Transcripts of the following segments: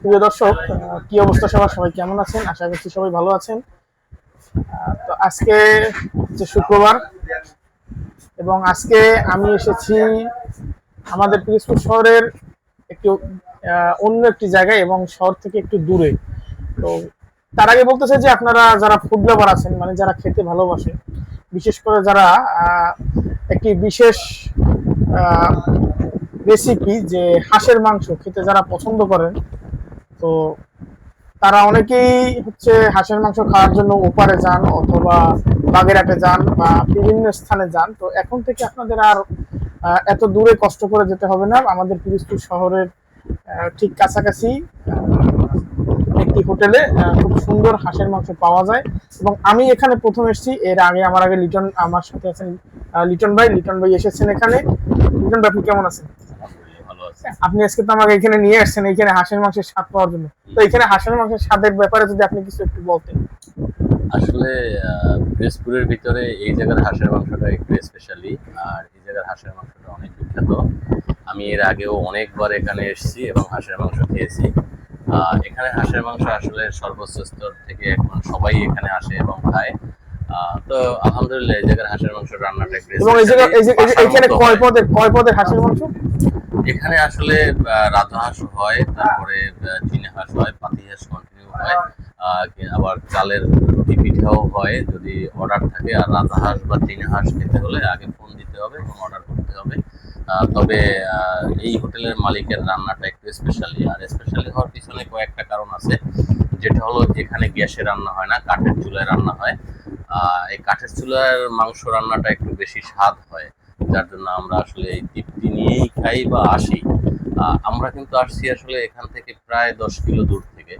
প্রিয় দর্শক কি অবস্থা সবার? সবাই কেমন আছেন? আশা করছি সবাই ভালো আছেন। তো আজকে হচ্ছে শুক্রবার এবং আজকে আমি এসেছি আমাদের পিরিজপুর শহরের একটু অন্য একটি জায়গায় এবং শহর থেকে একটু দূরে। তো তার আগে বলতে চাই যে আপনারা যারা ফুড লাভার আছেন মানে যারা খেতে ভালোবাসে, বিশেষ করে যারা একটি বিশেষ রেসিপি যে হাঁসের মাংস খেতে যারা পছন্দ করেন তো তারা অনেকেই হচ্ছে হাঁসের মাংস খাওয়ার জন্য ওপারে যান অথবা বাগেরহাটে যান বা বিভিন্ন স্থানে যান। তো এখন থেকে আপনাদের আর এত দূরে কষ্ট করে যেতে হবে না। আমাদের পিরিজপুর শহরের ঠিক কাছাকাছি একটি হোটেলে খুব সুন্দর হাঁসের মাংস পাওয়া যায়। এবং আমি এখানে প্রথম এসেছি। এর আগে, আমার আগে লিটন, আমার সাথে আছেন লিটন ভাই। লিটন ভাই এসেছেন এখানে। লিটন ভাই, আপনি কেমন আছেন? আপনি আজকে তো আমাকে এখানে নিয়ে আসছেন এখানে হাঁসের মাংসের স্বাদ পাওয়ার জন্য। তো এখানে হাঁসের মাংসের স্বাদের ব্যাপারে যদি আপনি কিছু একটু বলতেন। আসলে পিরোজপুরের ভিতরে এই জায়গার হাঁসের মাংসটা একটু স্পেশালি আর এই জায়গার হাঁসের মাংসটা অনেক বিখ্যাত। আমি এর আগেও অনেকবার এখানে এসেছি এবং হাঁসের মাংস খেয়েছি। এখানে হাঁসের মাংস আসলে সর্বোচ্চ স্তর থেকে এখন সবাই এখানে আসে এবং খায়। আহ, তো আলহামদুলিল্লাহ এই জায়গার হাঁসের মাংস রান্নাটা একটু এবং এখানে কয়। পদের কয় পদের হাঁসের মাংস? এখানে আসলে রাজা হাঁস হয়, তারপরে চীনা হাঁস হয় পাতি হাঁস কন্টিনিউ হয় আবার চালের রুটি পিঠাও হয়, যদি অর্ডার থাকে, আর রাজা হাঁস বা চীনা হাঁস খেতে হলে আগে ফোন দিতে হবে এবং অর্ডার করতে হবে। তবে এই হোটেলের মালিকের রান্নাটা একটু স্পেশালি আর স্পেশালি হওয়ার পিছনে কয়েকটা কারণ আছে। যেটা হলো, এখানে গ্যাসে রান্না হয় না, কাঠের চুলায় রান্না হয়। এই কাঠের চুলার মাংস রান্নাটা একটু বেশি স্বাদ হয়। যার জন্য আমরা আসলে এই তৃপ্তি নিয়েই খাই বা আসি। আমরা কিন্তু আসছি আসলে এখান থেকে প্রায় দশ কিলো দূর থেকে।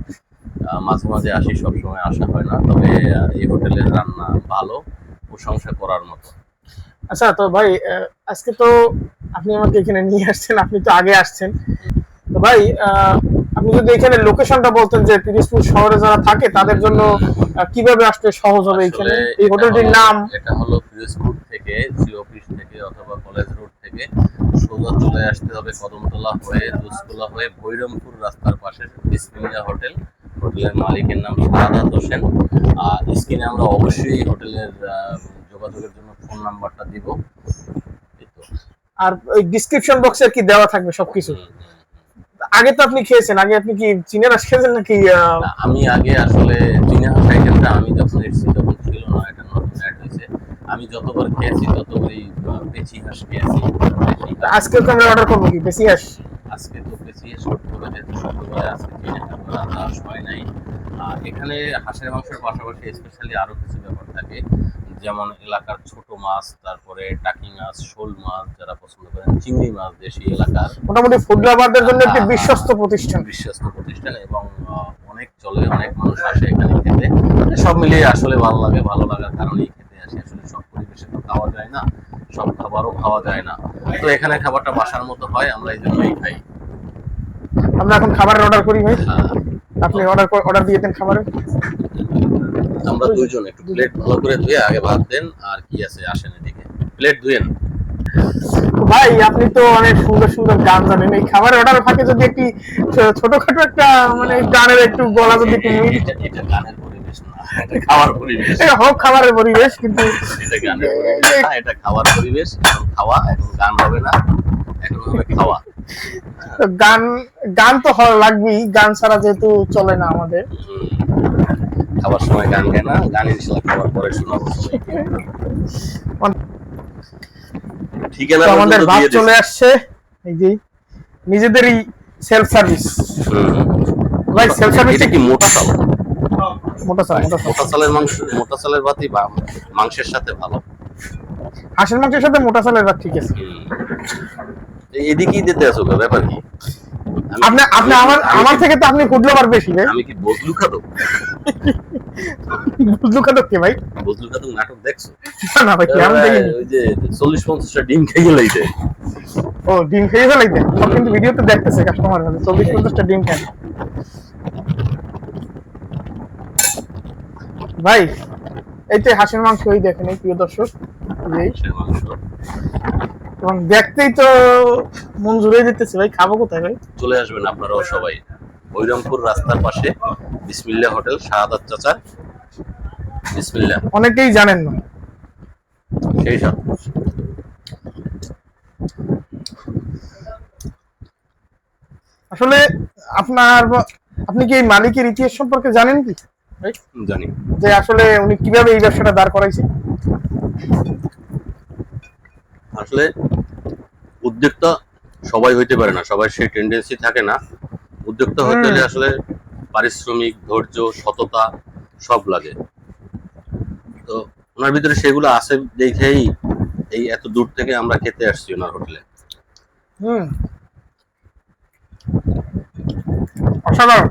মাঝে মাঝে আসি সবসময় আসা হয় না। তবে এই হোটেলের রান্না ভালো প্রশংসা করার মতো। আচ্ছা তো ভাই আজকে তো আপনি আমাকে এখানে নিয়ে আসছেন আপনি তো আগে আসছেন। তো ভাই আপনি যদি এখানে লোকেশনটা বলতেন যে পিরিজপুর শহরে যারা থাকে তাদের জন্য কীভাবে আসতে সহজ হবে এখানে? এই হোটেলটির নাম? এটা হলো পিরোজপুর থেকে জি অফিস থেকে অথবা কলেজ রোড থেকে সোজা চলে আসতে হবে কদমতলা হয়ে দুসতলা হয়ে বৈরমপুর রাস্তার পাশে বিসমিল্লা হোটেল। হোটেলের মালিকের নাম সাদাত হোসেন। আর স্ক্রিনে আমরা অবশ্যই হোটেলের যোগাযোগের জন্য ফোন নাম্বারটা দিব। আর ওই ডিসক্রিপশন বক্সে কি দেওয়া থাকবে সবকিছু। আগে তো আপনি খেয়েছেন আগে আপনি কি চীনের রাস খেয়েছেন নাকি আমি আগে আসলে চীনা হাঁস আইটেমটা আমি যখন এসেছি তখন ছিল না এটা নতুন অ্যাড হয়েছে আমি যতবার খেয়েছি ততবারই পেঁচি হাঁস খেয়েছি। আজকে তো আমরা অর্ডার করব কি? বেশি হাঁস? আজকে তো পেঁচি হাঁস করতে হবে যেহেতু শুক্রবারে আজকে চীনা হাঁস রান্না হয় নাই। আর এখানে হাঁসের মাংসের পাশাপাশি স্পেশালি আরও কিছু ব্যাপার থাকে। যেমন এলাকার ছোট মাছ তারপরে টাকি মাছ শোল মাছ যারা পছন্দ করেন চিংড়ি মাছ দেশি এলাকার। মোটামুটি ফুড লাভারদের জন্য একটি বিশ্বস্ত প্রতিষ্ঠান। বিশ্বস্ত প্রতিষ্ঠান এবং অনেক চলে অনেক মানুষ আসে এখানে খেতে। সব মিলিয়ে আসলে ভালো লাগে ভালো লাগার কারণেই খেতে আসে আসলে সব পরিবেশে তো খাওয়া যায় না সব খাবারও খাওয়া যায় না। তো এখানে খাবারটা বাসার মতো হয় আমরা এই জন্যই খাই। আমরা এখন খাবারের অর্ডার করি ভাই। আপনি অর্ডার অর্ডার দিয়ে দেন খাবারের আমরা দুইজন একটু প্লেট ভালো করে ধুয়ে আগে ভাত দেন আর কি আছে আসেন এদিকে। প্লেট ধুয়েন ভাই আপনি তো অনেক সুন্দর সুন্দর গান জানেন। এই খাবারের অর্ডার ফাঁকে যদি একটি ছোটখাটো একটা মানে গানের একটু গলা যদি একটু গানের খাওয়ার পরিবেশ। এটা হোক খাবারের পরিবেশ কিন্তু এটা গানের পরিবেশ এটা খাওয়ার পরিবেশ খাওয়া এখন গান হবে না এখন হবে খাওয়া। গান গান তো লাগবেই গান ছাড়া যেহেতু চলে না আমাদের। খাবার সময় গান গায় না গান ইনশাল্লাহ খাবার পরে শোনাবো। ঠিকানা আমাদের ভাত চলে আসছে এই যে নিজেদেরই সেলফ সার্ভিস। ভাই সেলফ সার্ভিস কি মোটা চাল? মোটা চাল মোটা চালের মাংস মোটা চালের ভাতই বা মাংসের সাথে ভালো। হাঁসের মাংসের সাথে মোটা চালের ভাত ঠিক আছে। এদিকেই দিতে আসো ব্যাপার কি? আপনি আপনি আমার আমার থেকে তো আপনি ফুড লাভার বেশি ভাই। আমি কি বদলু খাদক? বুঝলু খাদক কে ভাই? বদলু খাদক নাটক দেখছ? না, ভাই কি আমি দেখিনি। ওই যে চল্লিশ পঞ্চাশটা ডিম খেয়ে গেলেই দেয় ও ডিম খেয়ে সব কিন্তু ভিডিওতে দেখতেছে কাস্টমার মানে চব্বিশ পঞ্চাশটা ডিম খান ভাই এই তো হাঁসের মাংস ওই দেখেন এই প্রিয় দর্শক এই এবং দেখতেই তো মন জুড়ে দিতেছে ভাই খাব কোথায় ভাই? চলে আসবেন আপনারাও সবাই। বৈরামপুর রাস্তার পাশে বিসমিল্লা হোটেল শাহাদাত চাচা। বিসমিল্লা অনেকেই জানেন না। সেই সব। আসলে আপনার আপনি কি এই মালিকের ইতিহাস সম্পর্কে জানেন কি? জানি। যে আসলে উনি কীভাবে এই ব্যবসাটা দাঁড় করাইছে? আসলে উদ্যোক্তা সবাই হইতে পারে না সবাই সেই টেন্ডেন্সি থাকে না। উদ্যোক্তা হতে হলে আসলে পারিশ্রমিক ধৈর্য সততা সব লাগে। তো ওনার ভিতরে সেগুলো আছে দেখেই এই এত দূর থেকে আমরা খেতে আসছি ওনার হোটেলে। হুম। অসাধারণ।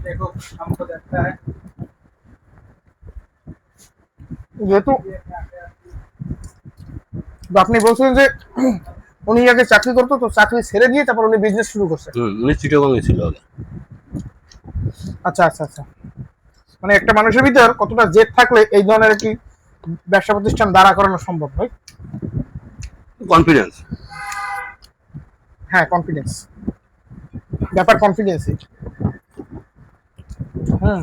देखो हमको लगता है যেহেতু বা আপনি বলছেন যে উনি আগে চাকরি করতো তো চাকরি ছেড়ে দিয়ে তারপর উনি বিজনেস শুরু করছে হুম উনি চিটাগংয়ে ছিল আগে আচ্ছা আচ্ছা আচ্ছা মানে একটা মানুষের ভিতর কতটা জেদ থাকলে এই ধরনের একটি ব্যবসা প্রতিষ্ঠান দাঁড়া করানো সম্ভব হয় কনফিডেন্স হ্যাঁ কনফিডেন্স ব্যাপার কনফিডেন্সই হুম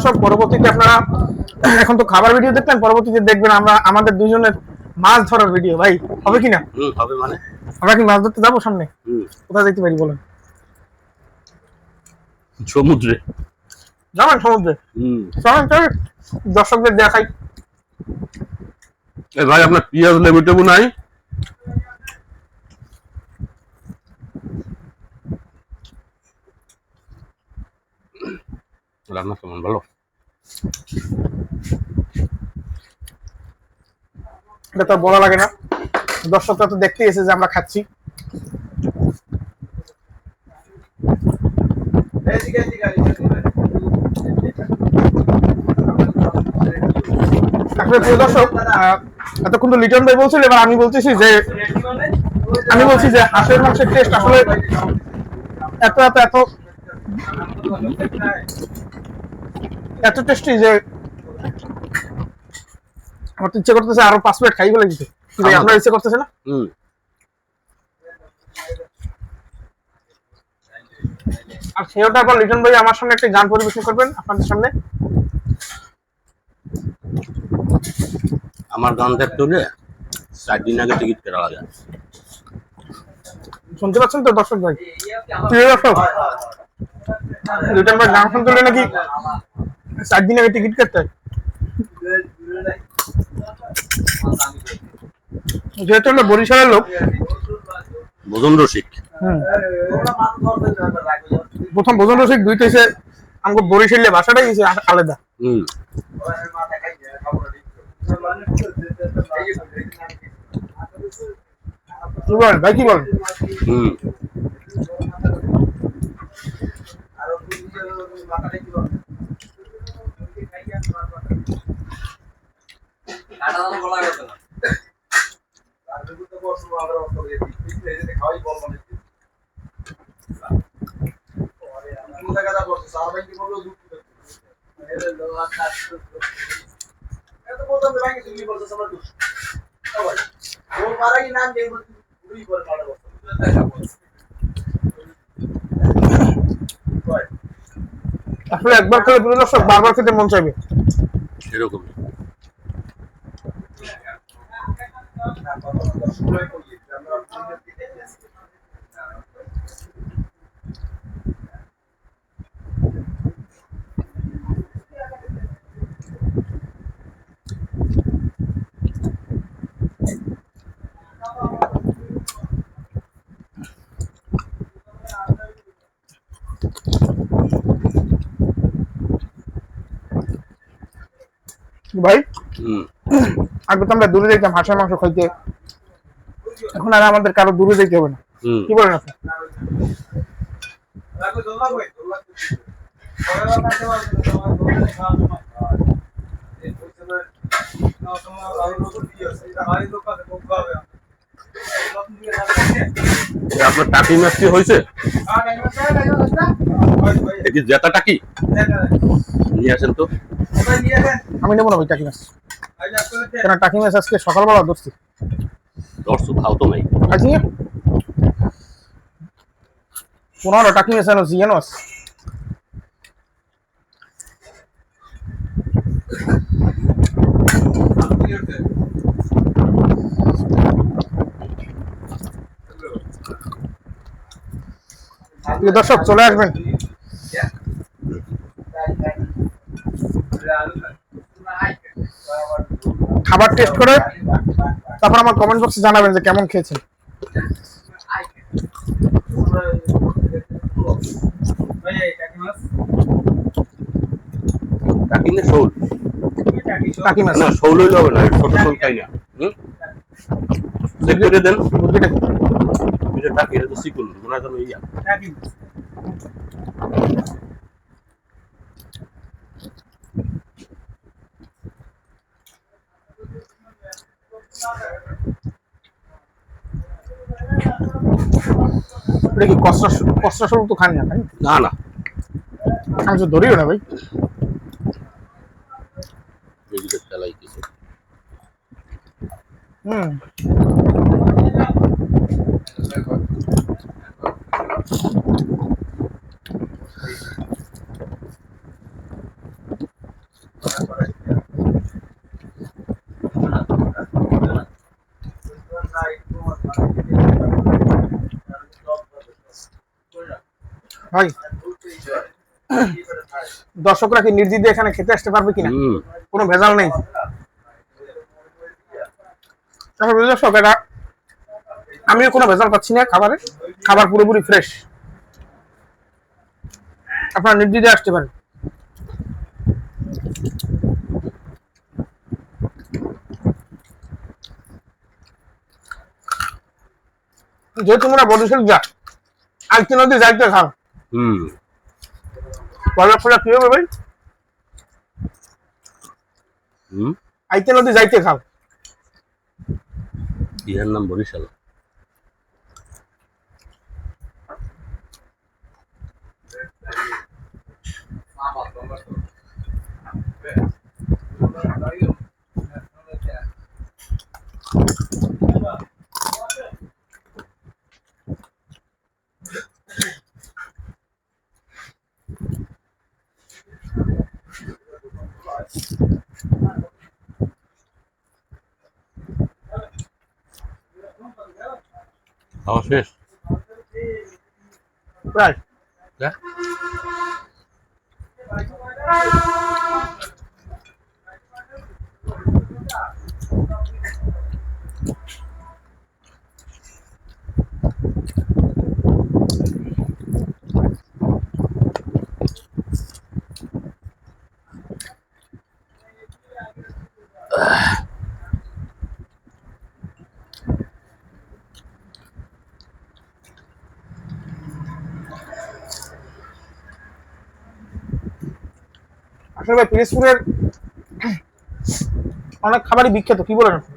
দর্শক পরবর্তীতে আপনারা এখন তো খাবার ভিডিও দেখলেন পরবর্তীতে দেখবেন আমরা আমাদের দুজনের মাছ ধরার ভিডিও। ভাই হবে কি না হবে মানে? আমরা কি মাছ ধরতে যাব সামনে? কোথায় যেতে পারি বলেন? সমুদ্রে। যাবেন সমুদ্রে? হুম। চলেন চলেন দর্শকদের দেখাই। এ ভাই আপনার পেঁয়াজ লেবু টেবু নাই? রান্না কেমন ভালো? এটা তো বলা লাগে না। দর্শকরা তো দেখতে এসে যে আমরা খাচ্ছি। এতক্ষণ তো লিটন ভাই বলছিল, এবার আমি বলতেছি যে আমি বলছি যে হাঁসের মাংসের টেস্ট আসলে এত এত এত এত টেস্টি যে আমার তো ইচ্ছে করতেছে আরও পাঁচ প্লেট খাই বলে ভাই আপনার ইচ্ছে করতেছে না? হুম। আর সেও তারপর লিটন ভাই আমার সামনে একটা গান পরিবেশন করবেন আপনাদের সামনে। আমার গান দেখতে হলে চার দিন আগে টিকিট কেনা লাগে শুনতে পাচ্ছেন তো দর্শক ভাই? প্রিয় দর্শক লিটন ভাই গান শুনতে নাকি চার দিন আগে টিকিট কাটতে হয়। যেহেতু আমরা বরিশালের লোক। ভোজন রসিক। প্রথম ভোজন রসিক দুইটা এসে আমাকে বরিশালের ভাষাটাই এসে আলাদা। হুম। কি বলেন ভাই কি বলেন? হুম। আসলে একবার প্রিয় দর্শক বারবার খেতে মন চাইবে। এরকম ভাই আগে তো আমরা দূরে যেতাম হাঁসের মাংস খাইতে। এখন আর আমাদের কারও দূরে যেতে হবে না। কি বলেন আপনি? আপনার টাকি হয়েছে? হ্যাঁ দেখি জেতা টাকি? নিয়ে আসেন তো। আমি নেব না ভাই টাকি মাছ কেন টাকি মাছ আজকে সকালবেলা ধরছি। তো নাই। আজকে পনেরো টাকি মাছ আনো জিয়ানো আছে প্রিয় দর্শক, চলে আসবেন। খাবার টেস্ট করে? তারপর আমার কমেন্ট বক্সে জানাবেন যে কেমন খেয়েছেন। টাকি না শোল। টাকি মাছ না শোল হইলে হবে না ছোট শোল খাই না দেন। এটা টাকি এটা তো সিকুল মনে হয় ইয়া এটা কি কষ্ট কষ্ট স্বরূপ তো খান না না? না আমি তো ধরিও না ভাই। চালাই কিছু হুম। ভাই দর্শকরা কি নির্দিদে এখানে খেতে আসতে পারবে কিনা? কোনো ভেজাল নেই। দর্শক এটা আমিও কোনো ভেজাল পাচ্ছি না খাবারে। খাবার পুরোপুরি ফ্রেশ আপনারা নির্দিদে আসতে পারেন। যেহেতু তোমরা বরিশাল যা আজকে নদী যাইতে খাও হুম। পয়লা ফোলা কি হবে ভাই? হুম? আইতে নদী যাইতে খাও। ইহার নাম বরিশাল। খাওয়া শেষ প্রায় দেখ আসলে ভাই পিরিজপুরের অনেক খাবারই বিখ্যাত কি বলেন আপনি?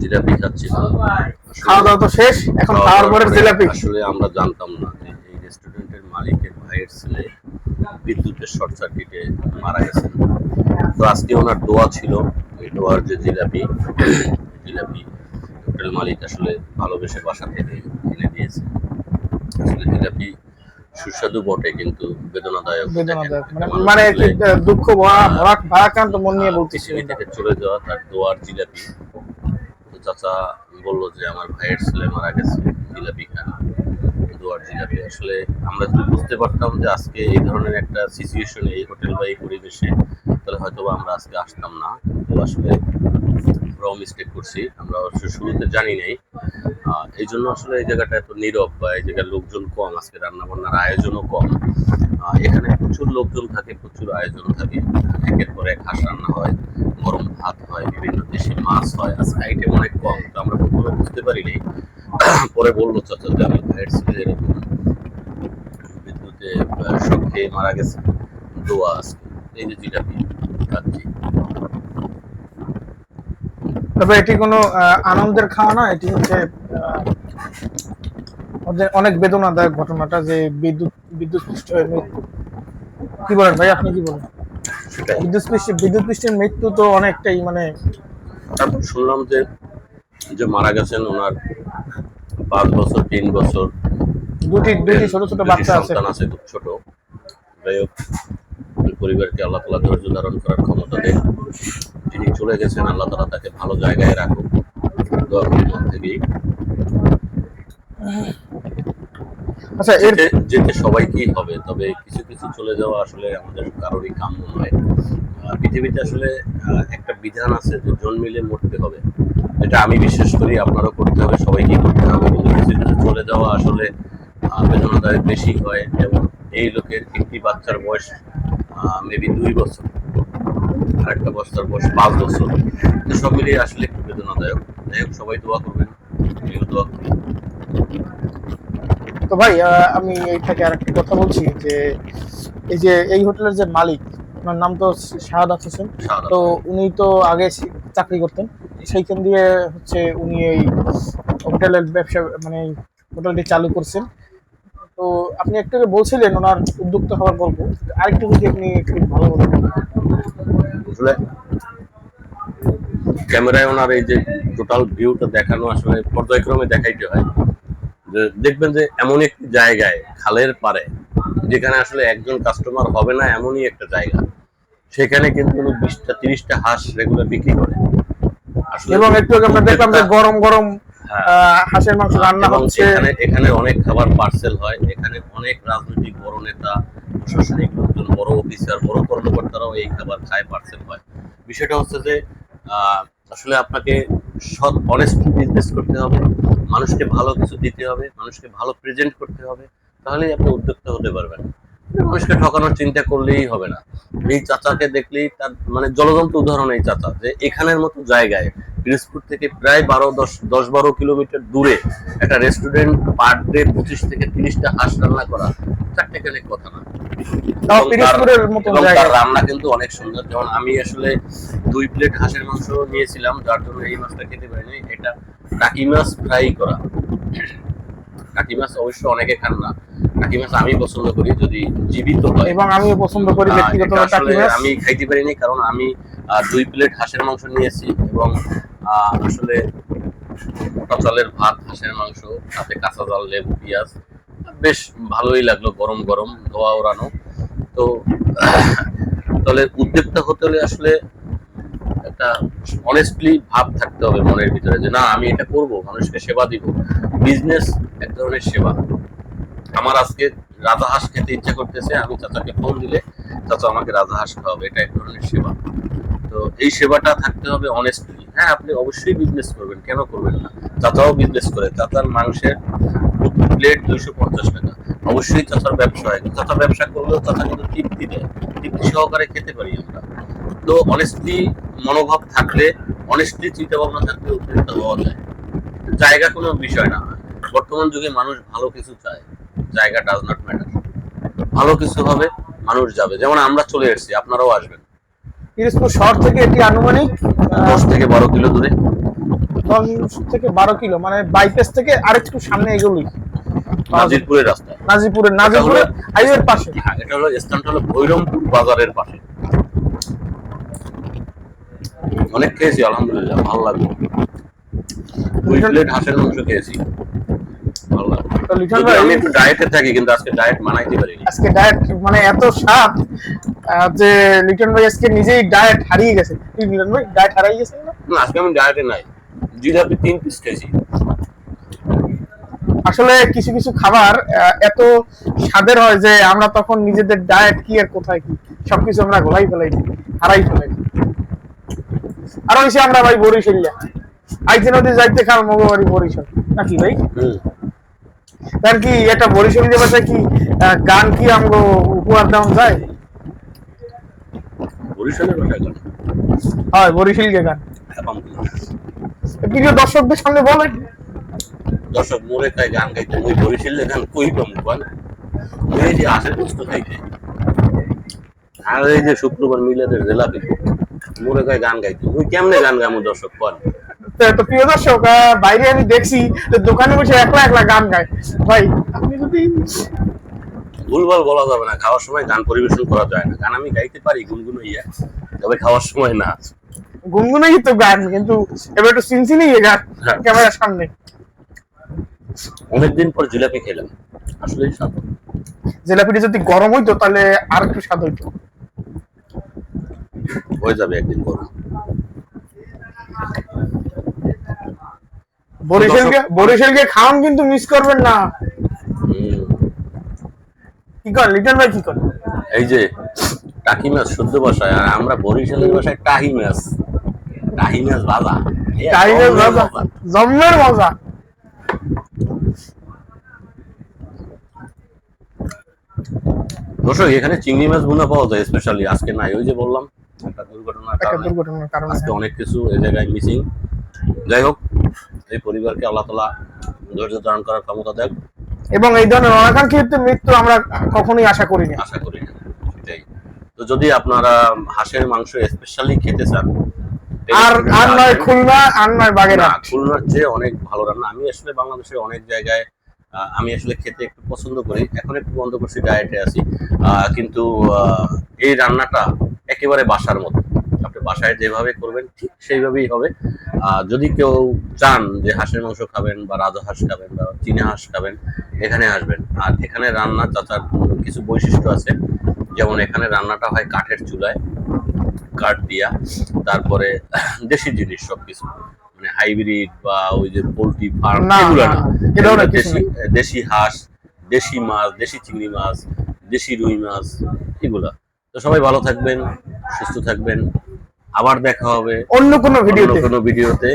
জিলাপি খাচ্ছি। খাওয়া দাওয়া তো শেষ এখন খাওয়ার পরে জিলাপি। আসলে আমরা জানতাম না যে এই রেস্টুরেন্টের মালিকের ভাইয়ের ছেলে বিদ্যুতের শর্ট সার্কিটে মারা গেছেন তো আজকে ওনার দোয়া ছিল দোয়ার যে জিলাপি জিলাপি হোটেল মালিক আসলে ভালোবেসে বাসা থেকে এনে দিয়েছে। আসলে জিলাপি সুস্বাদু বটে কিন্তু বেদনাদায়ক। মানে মানে দুঃখ ভরা ভরা ভারাক্রান্ত মন নিয়ে বলতেছি। পৃথিবী থেকে চলে যাওয়া তার দোয়ার জিলাপি। তো চাচা বলল যে আমার ভাইয়ের ছেলে মারা গেছে জিলাপি খান দোয়ার জিলাপি আসলে আমরা যদি বুঝতে পারতাম যে আজকে এই ধরনের একটা সিচুয়েশনে এই হোটেল বা এই পরিবেশে, তাহলে হয়তো আমরা আজকে আসতাম না। কিন্তু আসলে আমরাও মিস্টেক করছি, আমরা অবশ্য শুরুতে জানি নাই। এই জন্য আসলে এই জায়গাটা এত নীরব বা এই জায়গায় লোকজন কম, আজকে রান্না বান্নার আয়োজনও কম। এখানে প্রচুর লোকজন থাকে, প্রচুর আয়োজন থাকে। একের পর এক হাঁস রান্না হয়, গরম ভাত হয়, বিভিন্ন দেশে মাছ হয় আজকে আইটেম অনেক কম। তো আমরা প্রথমে বুঝতে পারিনি পরে বলল চাচা যে আমি ভাইয়ের ছেলে এরকম বিদ্যুতে শখ খেয়ে মারা গেছে। দোয়া আজকে এই যে জিলাপি খাচ্ছি তবে এটি কোনো আনন্দের খাওয়া না এটি হচ্ছে অনেক বেদনাদায়ক ঘটনাটা যে বিদ্যুৎ বিদ্যুৎ পৃষ্ঠ হয়ে মৃত্যু। কি বলেন ভাই আপনি কি বলেন? বিদ্যুৎ পৃষ্ঠ বিদ্যুৎ পৃষ্ঠের মৃত্যু তো অনেকটাই মানে তারপর শুনলাম যে যে মারা গেছেন ওনার পাঁচ বছর তিন বছর। দুটি দুটি ছোট ছোট বাচ্চা আছে। আছে খুব ছোট। যাই হোক ওই পরিবারকে আল্লাহ তালা ধৈর্য ধারণ করার ক্ষমতা দেয় যিনি চলে গেছেন আল্লাহ তালা তাকে ভালো জায়গায় রাখুক। দোয়া করি মন থেকেই আচ্ছা এর যেতে সবাইকেই হবে তবে কিছু কিছু চলে যাওয়া আসলে আমাদের কারোরই কাম্য নয়। পৃথিবীতে আসলে একটা বিধান আছে যে জন্মিলে মরতে হবে। যেটা আমি বিশ্বাস করি আপনারও করতে হবে সবাইকেই করতে হবে। কিন্তু কিছু কিছু চলে যাওয়া আসলে বেদনাদায়ক বেশি হয়। যেমন এই লোকের একটি বাচ্চার বয়স মেবি দুই বছর। আর একটা বাচ্চার বয়স পাঁচ বছর। তো সব মিলিয়ে আসলে একটু বেদনাদায়ক। যাই হোক সবাই দোয়া করবেন আমিও দোয়া করি। তো ভাই আমি এই থেকে আরেকটা কথা বলছি যে এই যে এই হোটেলের যে মালিক ওনার নাম তো শাহাদাত হোসেন তো উনি তো আগে চাকরি করতেন। সেইখান দিয়ে হচ্ছে উনি এই হোটেলের ব্যবসা মানে হোটেলটি চালু করছেন। তো আপনি একটু বলছিলেন ওনার উদ্যোক্তা হওয়ার গল্প। আরেকটু যদি আপনি একটু ভালো আসলে ক্যামেরায় ওনার এই যে টোটাল ভিউটা দেখানো আসলে পর্যায়ক্রমে দেখাইতে হয়। যে দেখবেন যে এমন একটি জায়গায় খালের পারে যেখানে আসলে একজন কাস্টমার হবে না এমনই একটা জায়গা। সেখানে কিন্তু বিশটা তিরিশটা হাঁস রেগুলার বিক্রি করে। আসলে এবং একটু আমরা দেখলাম যে গরম গরম হাঁসের মাংস রান্না হচ্ছে। এখানে এখানে অনেক খাবার পার্সেল হয়। এখানে অনেক রাজনৈতিক বড় নেতা প্রশাসনিক লোকজন বড় অফিসার বড় কর্মকর্তারাও এই খাবার খায় পার্সেল হয়। বিষয়টা হচ্ছে যে আসলে আপনাকে সৎ অনেস্ট বিজনেস করতে হবে মানুষকে ভালো কিছু দিতে হবে মানুষকে ভালো প্রেজেন্ট করতে হবে তাহলেই আপনি উদ্যোক্তা হতে পারবেন। মানুষকে ঠকানোর চিন্তা করলেই হবে না। এই চাচাকে দেখলেই তার মানে জলজন্ত উদাহরণ এই চাচা যে এখানের মতো জায়গায় পিরোজপুর থেকে প্রায় বারো দশ দশ বারো কিলোমিটার দূরে একটা রেস্টুরেন্ট পার ডে পঁচিশ থেকে তিরিশটা হাঁস রান্না করা। চারটে কানে কথা না। রান্না কিন্তু অনেক সুন্দর। যেমন আমি আসলে দুই প্লেট হাঁসের মাংস নিয়েছিলাম যার জন্য এই মাছটা খেতে পারিনি। এটা টাকি মাছ ফ্রাই করা। টাকি মাছ অবশ্য অনেকে খান না। টাকি মাছ আমি পছন্দ করি যদি জীবিত হয়। এবং আমিও পছন্দ করি আহ, ব্যক্তিগত এটা আসলে টাকি মাছ। আমি খাইতে পারিনি কারণ আমি দুই প্লেট হাঁসের মাংস নিয়েছি এবং আসলে মোটা চালের ভাত, হাঁসের মাংস, সাথে কাঁচা জাল লেবু, পেঁয়াজ। বেশ ভালোই লাগল গরম গরম, ধোয়া ওড়ানো। তো, তাহলে উদ্যোক্তা হতে হলে আসলে একটা অনেস্টলি ভাব থাকতে হবে মনের ভিতরে যে, না, আমি এটা করব, মানুষকে সেবা দিব। বিজনেস এক ধরনের সেবা। আমার আজকে রাজা হাঁস খেতে ইচ্ছা করতেছে, আমি চাচাকে ফোন দিলে, চাচা, আমাকে রাজা হাঁস খাওয়াবে। এটা এক ধরনের সেবা। তো এই সেবাটা থাকতে হবে অনেস্টলি হ্যাঁ আপনি অবশ্যই বিজনেস করবেন, কেন করবেন না? চাচাও বিজনেস করে, চাচার মাংসের প্লেট দুইশো পঞ্চাশ টাকা। অবশ্যই চাচার ব্যবসা হয়, চাচা ব্যবসা করলেও চাচা কিন্তু তৃপ্তি দেয়, তৃপ্তি সহকারে খেতে পারি আমরা। তো অনেস্টলি মনোভাব থাকলে অনেস্টলি চিন্তা ভাবনা থাকলে উদ্যোক্তা হওয়া যায়। জায়গা কোনো বিষয় না। বর্তমান যুগে মানুষ ভালো কিছু চায়, জায়গা ডাজ নট ম্যাটার ভালো কিছু হবে, মানুষ যাবে। যেমন আমরা চলে এসেছি, আপনারাও আসবেন। পিরিজপুর শহর থেকে এটি আনুমানিক দশ থেকে বারো কিলো দূরে। দশ থেকে বারো কিলো মানে বাইপাস থেকে আরেকটু সামনে এগুলোই। নাজিরপুরের রাস্তায় নাজিপুরের নাজিপুরের হাইওয়ের পাশে। হ্যাঁ এটা হলো স্থানটা হলো ভৈরমপুর বাজারের পাশে। অনেক খেয়েছি আলহামদুলিল্লাহ ভালো লাগল দুই প্লেট হাঁসের মাংস খেয়েছি। ভালো লাগল আমি একটু ডায়েটে থাকি কিন্তু আজকে ডায়েট মানাইতে পারিনি। আজকে ডায়েট মানে এত স্বাদ। আহ, যে লিটন ভাই আজকে নিজেই ডায়েট হারিয়ে গেছে। লিটন ভাই ডায়েট হারিয়ে গেছে? না? আজকে আমি ডায়েটে নাই। জিলাপি তিন পিস খেয়েছি। আসলে কিছু কিছু খাবার এত স্বাদের হয় যে আমরা তখন নিজেদের ডায়েট কি আর কোথায় কি সবকিছু আমরা গোলাই ফেলাই হারাই ফেলাই। আর হইছে আমরা ভাই বরিশালিয়া আইতে নদী যাইতে খাল মগবাড়ি বরিশাল। নাকি ভাই? তার কি একটা বরিশালী ভাষায় কি গান কি আমগো উপহার দেওয়া যায়? বরিশালের ভাষায় গান। হয় গান। দর্শকদের সামনে বলেন দর্শক মোরে খাই গান গাইতে। বরিশালের গান কই পাম এই যে বস্তু খাইতে আর এই যে শুক্রবার মিলাদের জেলাপি মোরে খাই গান গাইতে। মুই কেমনে গান গামু দর্শক কোন তো প্রিয় দর্শক বাইরে আমি দেখছি দোকানে বসে একলা একলা গান গায়। ভাই আপনি যদি ভুলভাল বলা যাবে না খাওয়ার সময় গান পরিবেশন করা যায় না। গান আমি গাইতে পারি গুনগুনো ইয়া তবে খাওয়ার সময় না। গুনগুনাই তো গান কিন্তু এবার একটু সিনসিনি গান হ্যাঁ। ক্যামেরার সামনে। অনেকদিন পর জিলাপি খেলাম। আসলে স্বাদ। জিলাপিটা যদি গরম হইতো তাহলে আর একটু স্বাদ হইতো। হয়ে যাবে একদিন পর বরিশালকে বরিশালকে খাওয়ান কিন্তু মিস করবেন না। কি লিটন ভাই কি কর? এই যে টাকি মাছ শুদ্ধ ভাষায় আর আমরা বরিশালের ভাষায় টাহি মাছ। টাহি মাছ ভাজা। মজা মজা। জম্মের মজা দর্শক এখানে চিংড়ি মাছ বোনা পাওয়া যায় স্পেশালি আজকে নাই। ওই যে বললাম একটা দুর্ঘটনার কারণে। দুর্ঘটনার কারণে। আজকে অনেক কিছু এই জায়গায় মিসিং যাই হোক এই পরিবারকে আল্লাহ তালা ধৈর্য ধারণ করার ক্ষমতা দেখ এবং এই ধরনের অনাকাঙ্ক্ষিত মৃত্যু আমরা কখনোই আশা করি না আশা করি না সেটাই। তো যদি আপনারা হাঁসের মাংস স্পেশালি খেতে চান আর আর নয় খুলনা আর নয় বাগেরহাট। খুলনার চেয়ে অনেক ভালো রান্না। আমি আসলে বাংলাদেশের অনেক জায়গায় আমি আসলে খেতে একটু পছন্দ করি। এখন একটু বন্ধ করছি ডায়েটে আছি। আহ, কিন্তু এই রান্নাটা একেবারে বাসার মতো। আপনি বাসায় যেভাবে করবেন ঠিক সেইভাবেই হবে। যদি কেউ চান যে হাঁসের মাংস খাবেন বা রাজা হাঁস খাবেন বা চীনা হাঁস খাবেন এখানে আসবেন। আর এখানে রান্না চাচার কিছু বৈশিষ্ট্য আছে। যেমন এখানে রান্নাটা হয় কাঠের চুলায় কাঠ দিয়া। তারপরে দেশি জিনিস সবকিছু। মানে হাইব্রিড বা ওই যে পোলট্রি ফার্ম না, এগুলো দেশি দেশি হাঁস দেশি মাছ দেশি চিংড়ি মাছ দেশি রুই মাছ এগুলা। তো সবাই ভালো থাকবেন সুস্থ থাকবেন। আবার দেখা হবে। অন্য কোনো ভিডিওতে। কোনো ভিডিওতে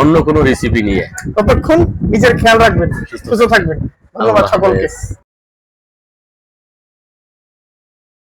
অন্য কোনো রেসিপি নিয়ে। ততক্ষণ নিজের খেয়াল রাখবেন সুস্থ থাকবেন। ধন্যবাদ সকলকে।